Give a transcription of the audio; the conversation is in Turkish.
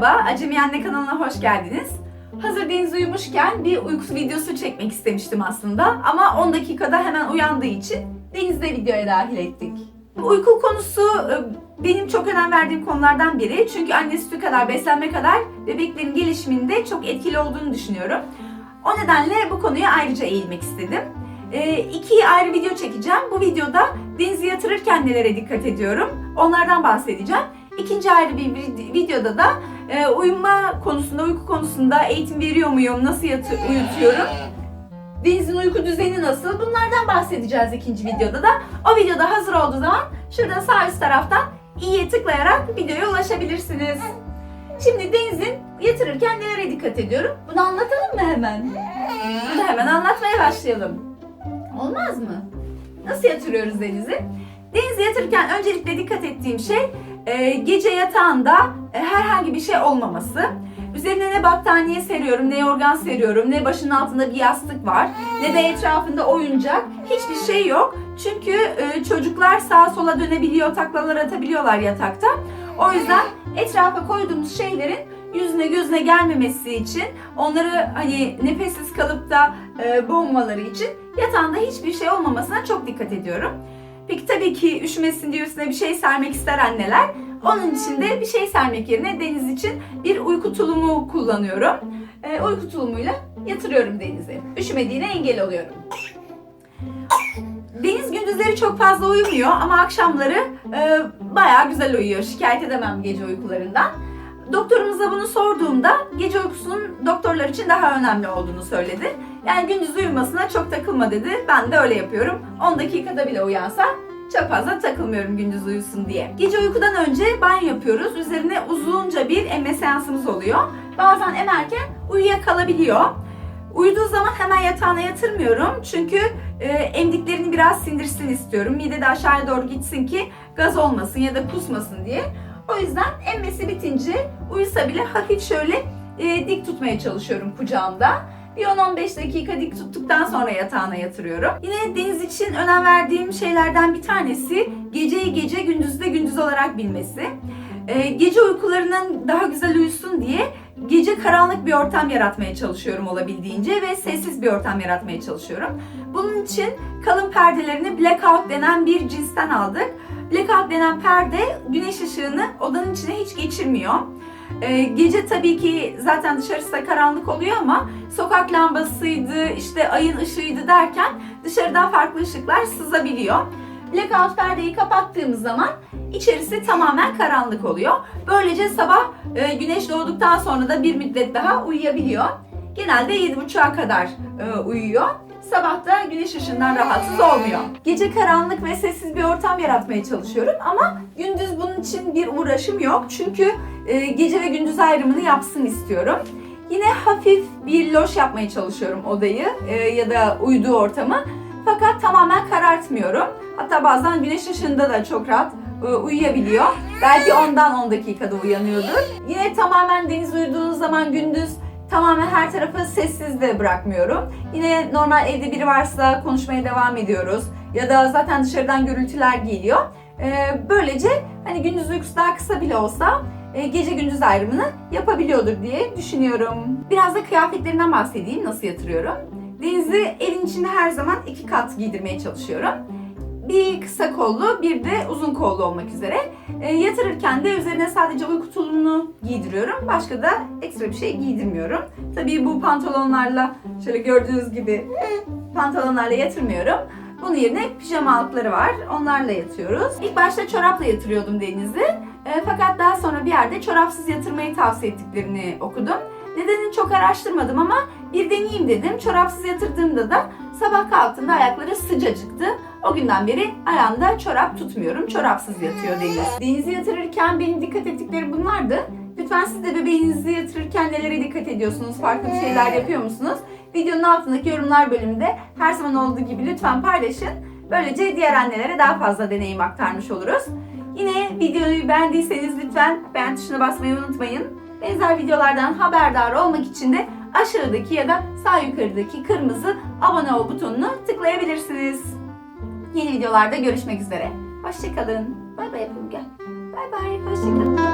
Merhaba, Acemi Anne kanalına hoş geldiniz. Hazır Deniz uyumuşken bir uyku videosu çekmek istemiştim aslında ama 10 dakikada hemen uyandığı için Deniz'de videoya dahil ettik. Uyku konusu e, benim çok önem verdiğim konulardan biri. Çünkü anne sütü kadar, beslenme kadar bebeklerin gelişiminde çok etkili olduğunu düşünüyorum. O nedenle bu konuya ayrıca eğilmek istedim. E, iki ayrı video çekeceğim. Bu videoda Deniz'i yatırırken nelere dikkat ediyorum, onlardan bahsedeceğim. İkinci ayrı bir vid- videoda da e, uyuma konusunda, uyku konusunda eğitim veriyor muyum, nasıl yatı- uyutuyorum, Deniz'in uyku düzeni nasıl bunlardan bahsedeceğiz ikinci videoda da. O videoda hazır olduğu zaman şurada sağ üst taraftan i'ye tıklayarak videoya ulaşabilirsiniz. Şimdi Deniz'in yatırırken nelere dikkat ediyorum? Bunu anlatalım mı hemen? Bunu hemen anlatmaya başlayalım. Olmaz mı? Nasıl yatırıyoruz Deniz'i? Deniz'i yatırırken öncelikle dikkat ettiğim şey e, gece yatağında e, herhangi bir şey olmaması. Üzerine ne battaniye seriyorum, ne yorgan seriyorum, ne başının altında bir yastık var, ne de etrafında oyuncak. Hiçbir şey yok. Çünkü e, çocuklar sağa sola dönebiliyor, taklalar atabiliyorlar yatakta. O yüzden etrafa koyduğumuz şeylerin yüzüne gözüne gelmemesi için, onları hani nefessiz kalıp da e, boğmaları için yatağında hiçbir şey olmamasına çok dikkat ediyorum. Peki tabii ki üşümesin diye üstüne bir şey sermek ister anneler. Onun için de bir şey sermek yerine Deniz için bir uyku tulumu kullanıyorum. Ee, uyku tulumuyla yatırıyorum Deniz'i. Üşümediğine engel oluyorum. Deniz gündüzleri çok fazla uyumuyor ama akşamları e, bayağı güzel uyuyor. Şikayet edemem gece uykularından. Doktorumuza bunu sorduğumda gece uykusunun doktorlar için daha önemli olduğunu söyledi. Yani gündüz uyumasına çok takılma dedi. Ben de öyle yapıyorum. 10 dakikada bile uyansa çok fazla takılmıyorum gündüz uyusun diye. Gece uykudan önce banyo yapıyoruz. Üzerine uzunca bir emme seansımız oluyor. Bazen emerken uyuyakalabiliyor. Uyuduğu zaman hemen yatağına yatırmıyorum. Çünkü e, emdiklerini biraz sindirsin istiyorum. Mide de aşağıya doğru gitsin ki gaz olmasın ya da kusmasın diye. O yüzden emmesi bitince uyusa bile hafif şöyle e, dik tutmaya çalışıyorum kucağımda. Bir 10-15 dakika dik tuttuktan sonra yatağına yatırıyorum. Yine deniz için önem verdiğim şeylerden bir tanesi geceyi gece gündüzü de gündüz olarak bilmesi. Ee, gece uykularının daha güzel uyusun diye gece karanlık bir ortam yaratmaya çalışıyorum olabildiğince ve sessiz bir ortam yaratmaya çalışıyorum. Bunun için kalın perdelerini blackout denen bir cinsten aldık. Blackout denen perde güneş ışığını odanın içine hiç geçirmiyor. Ee, gece tabii ki zaten dışarısı da karanlık oluyor ama sokak lambasıydı, işte ayın ışığıydı derken dışarıdan farklı ışıklar sızabiliyor. Blackout perdeyi kapattığımız zaman içerisi tamamen karanlık oluyor. Böylece sabah e, güneş doğduktan sonra da bir müddet daha uyuyabiliyor. Genelde 7.30'a kadar e, uyuyor. Sabah da güneş ışığından rahatsız olmuyor. Gece karanlık ve sessiz bir ortam yaratmaya çalışıyorum ama gündüz için bir uğraşım yok. Çünkü e, gece ve gündüz ayrımını yapsın istiyorum. Yine hafif bir loş yapmaya çalışıyorum odayı e, ya da uyuduğu ortamı. Fakat tamamen karartmıyorum. Hatta bazen güneş ışığında da çok rahat e, uyuyabiliyor. Belki ondan 10 dakikada uyanıyordur. Yine tamamen deniz uyuduğu zaman gündüz tamamen her tarafı sessiz de bırakmıyorum. Yine normal evde biri varsa konuşmaya devam ediyoruz. Ya da zaten dışarıdan gürültüler geliyor. E, böylece hani gündüz uykusu daha kısa bile olsa e, gece gündüz ayrımını yapabiliyordur diye düşünüyorum. Biraz da kıyafetlerinden bahsedeyim nasıl yatırıyorum. Deniz'i evin içinde her zaman iki kat giydirmeye çalışıyorum. Bir kısa kollu, bir de uzun kollu olmak üzere. E, yatırırken de üzerine sadece uyku tulumunu giydiriyorum. Başka da ekstra bir şey giydirmiyorum. Tabii bu pantolonlarla şöyle gördüğünüz gibi pantolonlarla yatırmıyorum. Bunun yerine pijama altları var. Onlarla yatıyoruz. İlk başta çorapla yatırıyordum Deniz'i. E, fakat daha sonra bir yerde çorapsız yatırmayı tavsiye ettiklerini okudum. Nedenini çok araştırmadım ama bir deneyeyim dedim. Çorapsız yatırdığımda da sabah kalktığında ayakları sıcacıktı. O günden beri ayağımda çorap tutmuyorum. Çorapsız yatıyor Deniz. Deniz'i yatırırken benim dikkat ettikleri bunlardı. Lütfen siz de bebeğinizi yatırırken nelere dikkat ediyorsunuz? Farklı bir şeyler yapıyor musunuz? Videonun altındaki yorumlar bölümünde her zaman olduğu gibi lütfen paylaşın. Böylece diğer annelere daha fazla deneyim aktarmış oluruz. Yine videoyu beğendiyseniz lütfen beğen tuşuna basmayı unutmayın. Benzer videolardan haberdar olmak için de aşağıdaki ya da sağ yukarıdaki kırmızı abone ol butonunu tıklayabilirsiniz. Yeni videolarda görüşmek üzere. Hoşçakalın. Bay bay yapalım. Bay bay. Hoşçakalın.